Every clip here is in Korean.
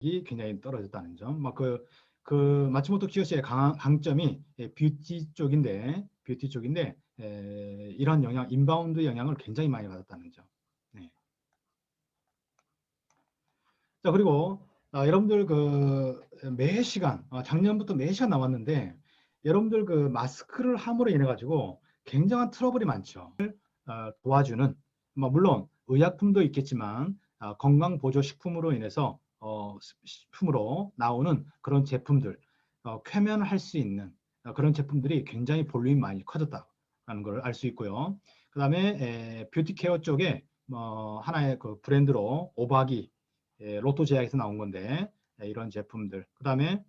이 굉장히 떨어졌다는 점. 막그 그 마츠모토 키요시의 강, 강점이 예, 뷰티 쪽인데 뷰티 쪽인데 에, 이런 영향 인바운드 영향을 굉장히 많이 받았다는 점. 네. 자 그리고 아, 여러분들 그 매 시간 아, 작년부터 매 시간 나왔는데 여러분들 그 마스크를 함으로 인해 가지고 굉장한 트러블이 많죠. 어, 도와주는 뭐 물론 의약품도 있겠지만 아, 건강 보조 식품으로 인해서 어, 식품으로 나오는 그런 제품들 어, 쾌면할 수 있는 어, 그런 제품들이 굉장히 볼륨이 많이 커졌다는 걸 알 수 있고요. 그 다음에 뷰티 케어 쪽에 뭐 하나의 그 브랜드로 오바기 에, 로또 제약에서 나온 건데 에, 이런 제품들 그 다음에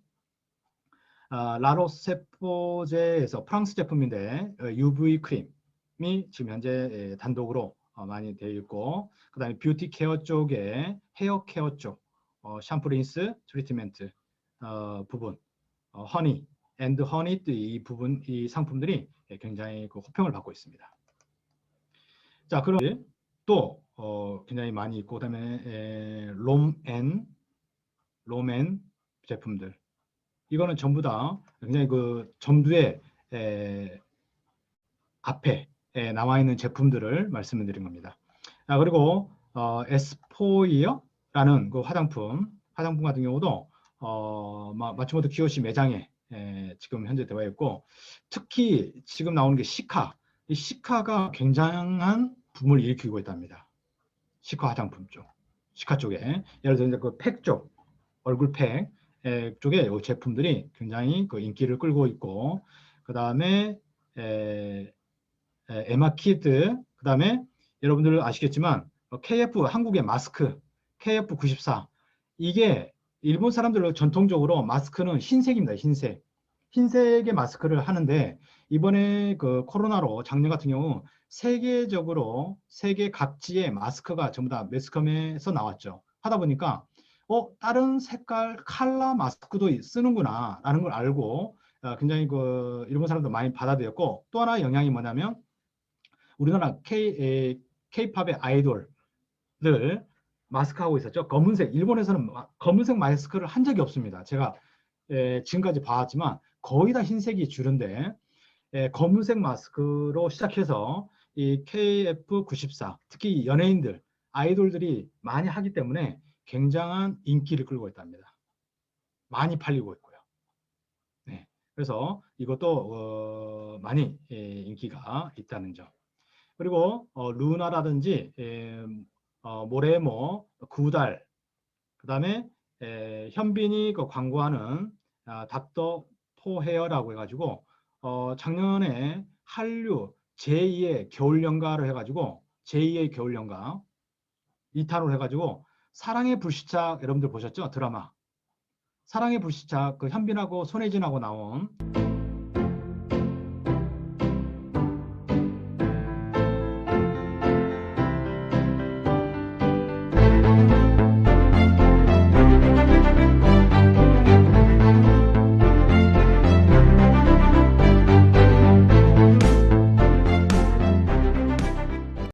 아, 라로세포제에서 프랑스 제품인데 어, UV 크림이 지금 현재 에, 단독으로 어, 많이 되어 있고 그 다음에 뷰티 케어 쪽에 헤어 케어 쪽 어, 샴푸 린스 트리트멘트 어, 부분 어, 허니 앤드 허니 이 부분 이 상품들이 굉장히 그 호평을 받고 있습니다. 자 그럼 또 어, 굉장히 많이 있고 그다음에 에, 롬앤 롬앤 제품들 이거는 전부 다 굉장히 그 점두에 에, 앞에 에, 나와 있는 제품들을 말씀을 드린 겁니다. 아, 그리고 어, 에스포이어 라는 그 화장품 화장품 같은 경우도 어, 마, 마츠모토 키요시 매장에 에, 지금 현재 되어 있고 특히 지금 나오는 게 시카. 이 시카가 굉장한 붐을 일으키고 있답니다. 시카 화장품 쪽 시카 쪽에. 예를 들어 그팩 쪽 얼굴 팩 에, 쪽에 이 제품들이 굉장히 그 인기를 끌고 있고 그 다음에 에마키드 그 다음에 여러분들 아시겠지만 어, KF 한국의 마스크 KF94 이게 일본 사람들 전통적으로 마스크는 흰색입니다 흰색. 흰색의 마스크를 하는데 이번에 그 코로나로 작년 같은 경우 세계적으로 세계 각지의 마스크가 전부 다 매스컴에서 나왔죠. 하다 보니까 어 다른 색깔 칼라 마스크도 쓰는구나 라는 걸 알고 어, 굉장히 그 일본 사람도 많이 받아들였고 또 하나 영향이 뭐냐면 우리나라 K, 에, K-팝의 아이돌을 마스크 하고 있었죠. 검은색, 일본에서는 검은색 마스크를 한 적이 없습니다. 제가 에, 지금까지 봐왔지만 거의 다 흰색이 주는데 에, 검은색 마스크로 시작해서 이 KF94 특히 연예인들 아이돌들이 많이 하기 때문에 굉장한 인기를 끌고 있답니다. 많이 팔리고 있고요. 네, 그래서 이것도 어, 많이 예, 인기가 있다는 점. 그리고 어, 루나라든지 에, 어, 모레모, 구달, 그 다음에 현빈이 그 광고하는 아, 닥터 포헤어라고 해가지고 어, 작년에 한류 제2의 겨울연가로 해가지고 제2의 겨울연가 2탄으로 해가지고 사랑의 불시착 여러분들 보셨죠? 드라마 사랑의 불시착 그 현빈하고 손혜진하고 나온